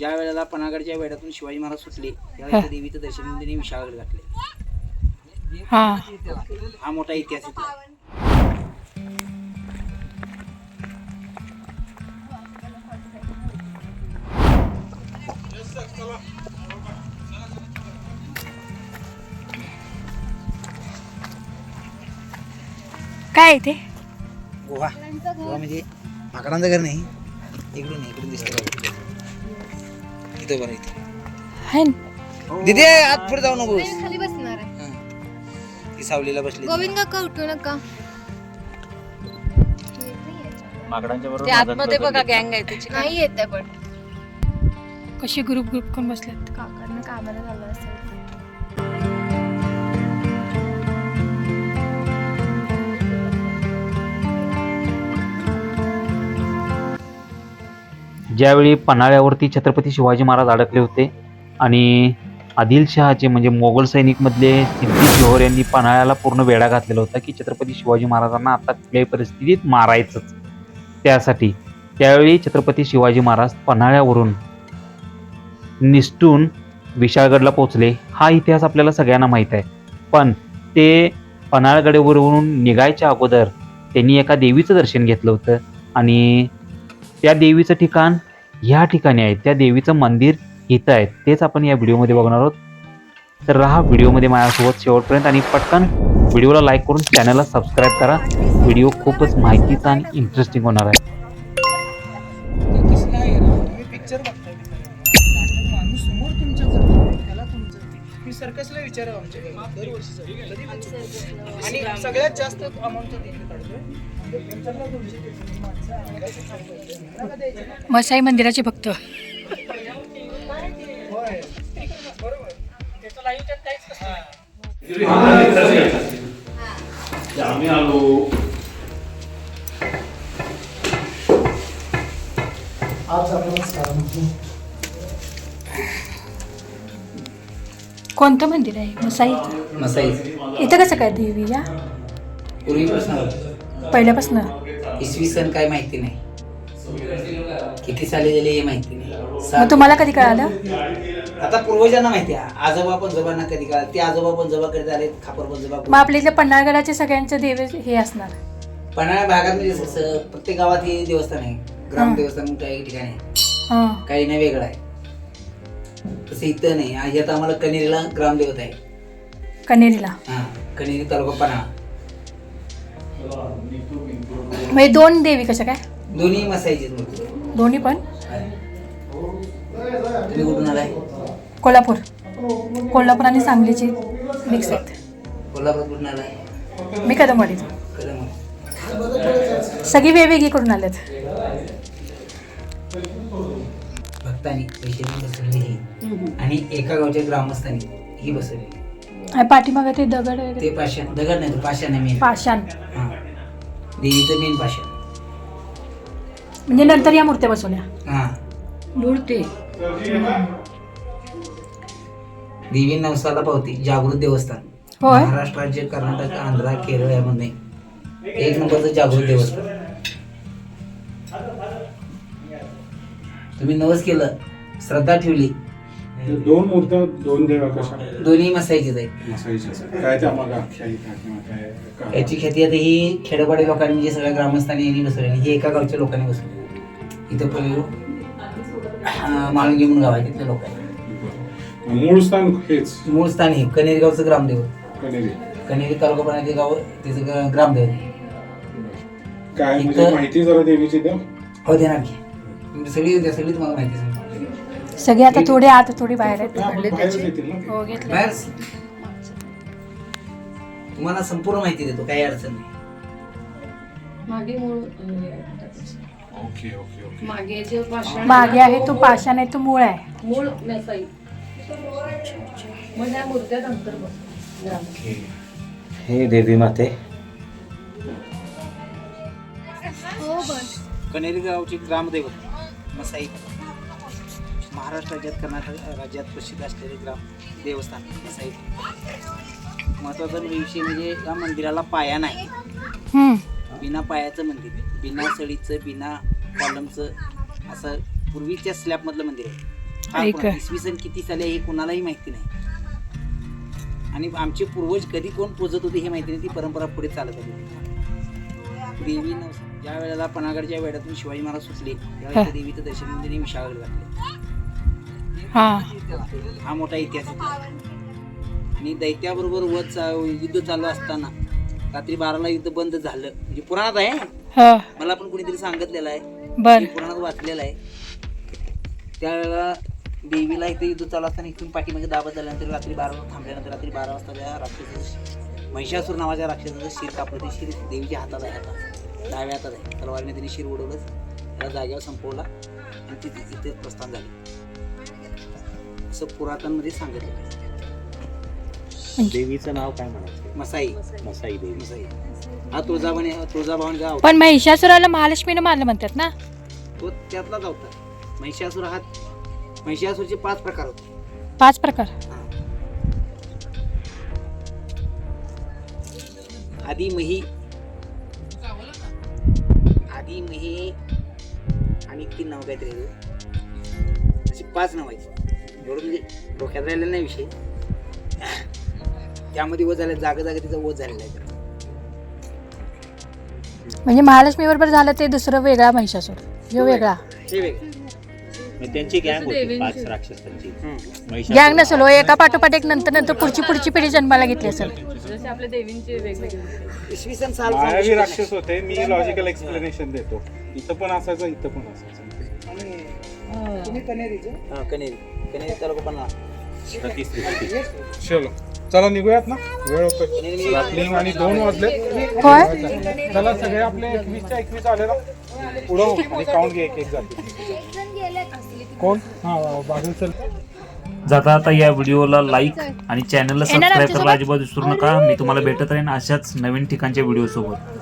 ज्या वेळेला पनागडच्या वेड्यातून शिवाजी महाराज सुटले त्यावेळेला. त्या देवीचं दर्शन त्यांनी विशाळगड घातले हा मोठा इतिहास इथला आहे. काय ते गोवा गोवा म्हणजे माकडांचं घर नाही इकडून नाही इकडून दिसतं. इथं बरं इथं. आहे ना? दिदे आत पुढे जाऊ नको खाली बसणार आहे. ती सावलीला बसली गोविंद काका उठू नका? माकडांच्या ते आतमध्ये बघा गँग आहे त्याची नाही येत आहे पण. कसे ग्रुप ग्रुप करून बसलेत? काकांना कामाला झालं असेल ज्यावेळी पन्हाळ्यावरती छत्रपती शिवाजी महाराज अडकले होते आणि आदिलशहाचे म्हणजे मोगल सैनिकमधले सिद्धी जोहर यांनी पन्हाळ्याला पूर्ण वेढा घातलेला होता की छत्रपती शिवाजी महाराजांना आता कुठल्याही परिस्थितीत मारायचंच. त्यासाठी त्यावेळी छत्रपती शिवाजी महाराज पन्हाळ्यावरून निसटून विशाळगडला पोचले हा इतिहास आपल्याला सगळ्यांना माहीत आहे. पण ते पन्हाळगडवरून निघायच्या अगोदर त्यांनी एका देवीचं दर्शन घेतलं होतं आणि त्या देवीचं ठिकाण ह्या ठिकाणी आहे त्या देवीचं मंदिर इथं आहे तेच आपण या व्हिडिओमध्ये बघणार आहोत. तर राहा व्हिडिओमध्ये माझ्यासोबत शेवटपर्यंत आणि पटकन व्हिडिओला लाईक करून चॅनलला सबस्क्राईब करा. व्हिडिओ खूपच माहितीचा आणि इंटरेस्टिंग होणार आहे. मी सर्कसला विचारा आमच्या दरवर्षी sir. कधी पण. आणि सगळ्यात जास्त अमाऊंट तिथे काढतोय पिक्चरला तुमची माणसं मसाई मंदिराचे भक्त. होय. बरोबर. त्याचं लाईव्ह त्यात काहीच नसतं. आम्ही आलो. कोणतं मंदिर आहे? मसाईचं मसाई. इथं कसं काय देवी या? पूर्वीपासून. पहिल्यापासून? इसवी सन काय माहिती नाही. किती साली झाले हे माहिती नाही. मग तुम्हाला कधी कळालं? आता पूर्वजांना माहिती आहे. आजोबा पण जबांना कधी काळ ते आजोबा पण जबा करत आले खापर पण जबा मग आपल्या इथल्या पन्हाळगडाचे सगळ्यांचे देवे हे असणार. पन्हाळा भागात म्हणजे कसं प्रत्येक गावात हे देवस्थान आहे. ग्राम देवस्थान आहे ठिकाणी आहे. हां. काही नाही वेगळं आहे. तसं इथं नाही. आ- यात आम्हाला कनेरीला ग्रामदेवत आहे. कनेरीला हा कनेरी तालुका पन्हाळा. म्हणजे दोन देवी कशा काय? दोन्ही मसाईची मूर्ती. दोन्ही पण? तुम्ही कुठून आलाय? कोल्हापूर. कोल्हापूर आणि सांगलीचे मिक्स आहेत. कोल्हापूर कुठून आलाय? मी कदमवाडीत कदम सगळी वेगवेगळी करून आलेत. पैसे देऊन बसवलेली ही. आणि एका गावच्या ग्रामस्थांनी ही बसवलेली आणि पाठीमागं ते दगड वगैरे? ते पाषाण दगड नाही तो पाषाण आहे मेन पाषाण. हा. देवीचं मेन पाषाण. म्हणजे नंतर या मूर्त्या बसवल्या. हा. मूर्ती. देवी नवसाला पावती जागृत देवस्थान. होय. महाराष्ट्र राज्य कर्नाटक आंध्रा केरळ यामध्ये. एक नंबरचं जागृत देवस्थान. तुम्ही नवस केलं श्रद्धा ठेवली. दोन मूर्त्या दोन देवा कशा? दोन्ही मसाईचीच आहेत. नसायच्या काय त्या मग याची ख्याती आता ही खेडोपाडी लोकांनी म्हणजे सगळ्या ग्रामस्थांनी यांनी बसवली ही एका गावच्या लोकांनी बसवली. इथं पहिले माळुंगी म्हणून गाव आहे तिथले लोक आहेत. मूळ स्थान हेच? मूळ स्थान हे कनेरी गावचं ग्रामदेव कनेरी. कनेरी तालुका पण गाव तिचं ग- ग्रामदेव काय म्हणजे इथं- माहिती जरा देवीची द्या. हो देणार की. तुमची सगळी उद्या सगळी तुम्हाला माहिती सांगतो सगळे. आता थोडे आत थोडी बाहेर आहेत. हो घेतले. बाहेर तुम्हाला संपूर्ण माहिती देतो काही अडचण नाही. मागे मूळ ओके ओके ओके. मागे जे पाषाण मागे आहे तो पाषाण आहे तो मूळ आहे. मूळ मेसाई मग ह्या मूर्त्या नंतर बस ग्राम हे देवी माते. हो बस. कनेरी गावची ग्रामदैवत. मसाई महाराष्ट्र राज्यात कर्नाटक राज्यात प्रसिद्ध असलेले ग्राम देवस्थान मसाई महत्त्वाचा विषय म्हणजे या मंदिराला पाया नाही. बिना पायाचं मंदिर. बिना सळीचं बिना कॉलमचं असं पूर्वीच्या स्लॅबमधलं मंदिर आहे हा. इसवी सन किती साली आहे हे कोणालाही माहिती नाही आणि आमचे पूर्वज कधी कोण पूजत होते हे माहिती नाही ती परंपरा पुढे चालत आली देवी ज्या वेळेला पनागडच्या वेळातून शिवाजी महाराज सुटले त्यावेळेला त्या देवीचं दर्शन त्यांनी विशाळगड घातले हा. मोठा इतिहास आहे. आणि दैत्याबरोबर वध युद्ध चालू असताना रात्री बाराला युद्ध बंद झालं. म्हणजे पुराणात आहे. हा. मला पण कोणीतरी सांगितलेलं आहे. पुराणात वाचलेलं आहे. त्यावेळेला देवीला इथे युद्ध चालू असताना इथून पाठीमागे दाबत झाल्यानंतर रात्री बारा थांबल्यानंतर रात्री बारा वाजता त्या राक्षसाचं महिषासूर नावाच्या राक्षसाचं शिर कापलं. ते शिर देवीच्या हातात आहे आता. डाव्या हातात आहे. तलवारीने त्यांनी शिर उडवलं त्याला जागेवर संपवला आणि तिथे तिथे प्रस्थान झाले. असं पुरातनमध्ये सांगितलं देवीचं नाव काय म्हणायचं? मसाई. मसाई देवी. मसाई. हा तुळजाभवानी तुळजाभवानीचा अवतार. पण महिषासुराला महालक्ष्मीनं मारलं म्हणतात ना? तो त्यातलाच अवतार महिषासूर हा महिषासूरचे पाच प्रकार होते. पाच प्रकार. आदी मही आदी मही आणि तीन नाव काहीतरी. अशी पाच नाव आहेत. एवढं म्हणजे डोक्यात राहिलेला नाही विषय. त्यामध्ये ओझ झाले जागा जागा तिचा ओझ झालेला आहे. म्हणजे महालक्ष्मी बरोबर झालं ते दुसरं वेगळा महिषासूर. जो वेगळा. हे वेगळं. त्यांची गँग होती पाच राक्षसांची. महिषासुर- गँग नसेल हो एका पाठोपाठ एक नंतर नंतर पुढची पुढची पिढी जन्माला घेतली असेल. जसे आपल्या देवींचे वेगवेगळे. इसवी सन साल मायावी राक्षस होते मी लॉजिकल एक्सप्लेनेशन देतो. इथं पण असायचं इथं पण असायचं. आणि तुम्ही कनेरीचे? हा कनेरी. कनेरी तालुका पण चलो. चला निघूयात ना? वेळ होतोय. कनेरी रात्री आणि दोन वाजले. होय? चला सगळे आपले एकवीसच्या एकवीस आले ना पुढं हो आणि काउंट घे एक एक जाते. कोण? हा बाजू चल. जाता आता या व्हिडिओला लाईक आणि चॅनलला सबस्क्राईब? करायला अजिबात विसरू नका. मी तुम्हाला भेटत राहीन अशाच नवीन ठिकाणच्या व्हिडिओ सोबत